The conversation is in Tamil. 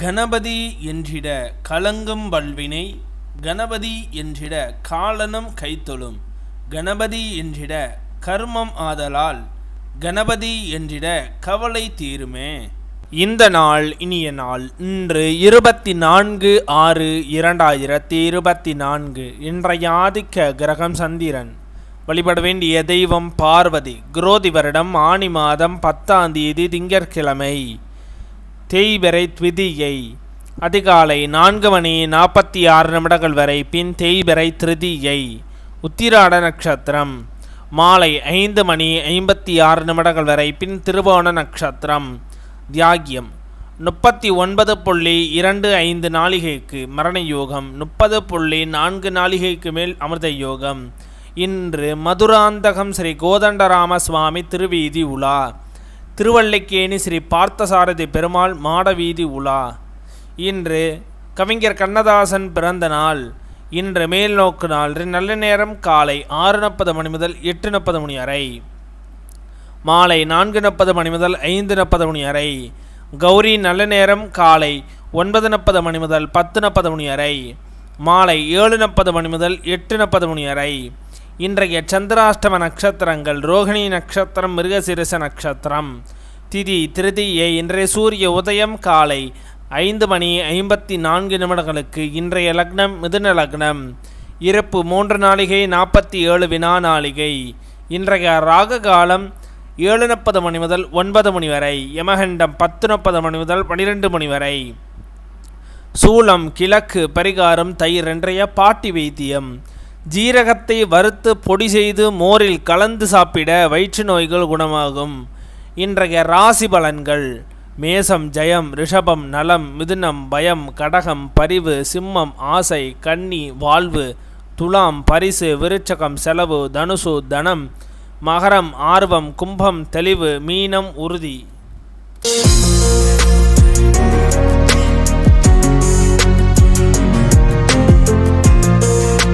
கணபதி என்றிட கலங்கும் வல்வினை கணபதி என்றிட காலனும் கைத்தொழும் கணபதி என்றிட கர்மம் ஆதலால் கணபதி என்றிட கவலை தீருமே. இந்த நாள் இனிய நாள் இன்று இருபத்தி நான்கு ஆறு இரண்டாயிரத்தி இருபத்தி நான்கு இன்றைய ஆதிக்க கிரகம் சந்திரன். வழிபட வேண்டிய தெய்வம் பார்வதி குரோதி வருடம் ஆனி மாதம் பத்தாம் தேதி திங்கட்கிழமை. தேய்பெறை த்விதியை அதிகாலை நான்கு மணி நாற்பத்தி ஆறு நிமிடங்கள் வரை பின் தேய்பெறை திருதியை. உத்திராட நட்சத்திரம். மாலை ஐந்து மணி ஐம்பத்தி ஆறு நிமிடங்கள் வரை பின் திருவோண நட்சத்திரம். தியாகியம். முப்பத்தி ஒன்பது புள்ளி இரண்டு ஐந்து நாளிகைக்கு மரண யோகம் முப்பது புள்ளி நான்கு நாளிகைக்கு மேல் அமிர்த யோகம். இன்று மதுராந்தகம் ஸ்ரீ கோதண்டராம சுவாமி திருவீதி உலா. திருவல்லிக்கேணி ஸ்ரீ பார்த்தசாரதி பெருமாள் மாடவீதி உலா. இன்று கவிஞர் கண்ணதாசன் பிறந்த நாள். இன்று மேல் நோக்கு நாள் நல்ல நேரம் காலை ஆறு நாற்பது மணி முதல் எட்டு நாற்பது மணி வரை. மாலை நான்கு நாற்பது மணி முதல் ஐந்து நாற்பது மணி வரை. கௌரி நல்ல நேரம் காலை ஒன்பது நாற்பது மணி முதல் பத்து நாற்பது மணி வரை. மாலை ஏழு நாற்பது மணி முதல் எட்டு நாற்பது மணி வரை. இன்றைய சந்திராஷ்டம நட்சத்திரங்கள் ரோகிணி நட்சத்திரம் மிருகசிரச நட்சத்திரம். திதி திருதியை இன்றைய சூரிய உதயம் காலை ஐந்து மணி ஐம்பத்தி நான்கு நிமிடங்களுக்கு இன்றைய லக்னம் மிதுன லக்னம். இறப்பு மூன்று நாளிகை நாற்பத்தி ஏழு வினா நாளிகை. இன்றைய ராக காலம் ஏழு முப்பது மணி முதல் ஒன்பது மணி வரை. யமகண்டம் பத்து முப்பது மணி முதல் பனிரெண்டு மணி வரை. சூளம் கிழக்கு பரிகாரம் தயிர் இன்றைய பாட்டி வைத்தியம். ஜீரகத்தை வறுத்து பொடி செய்து மோரில் கலந்து சாப்பிட வயிற்று நோய்கள் குணமாகும். இன்றைய ராசி பலன்கள். மேசம் ஜெயம் ரிஷபம் நலம் மிதுனம் பயம் கடகம் பரிவு சிம்மம் ஆசை கன்னி வாழ்வு துலாம் பரிசு விருச்சகம் செலவு தனுசு தனம் மகரம் ஆர்வம் கும்பம் தெளிவு மீனம் உறுதி.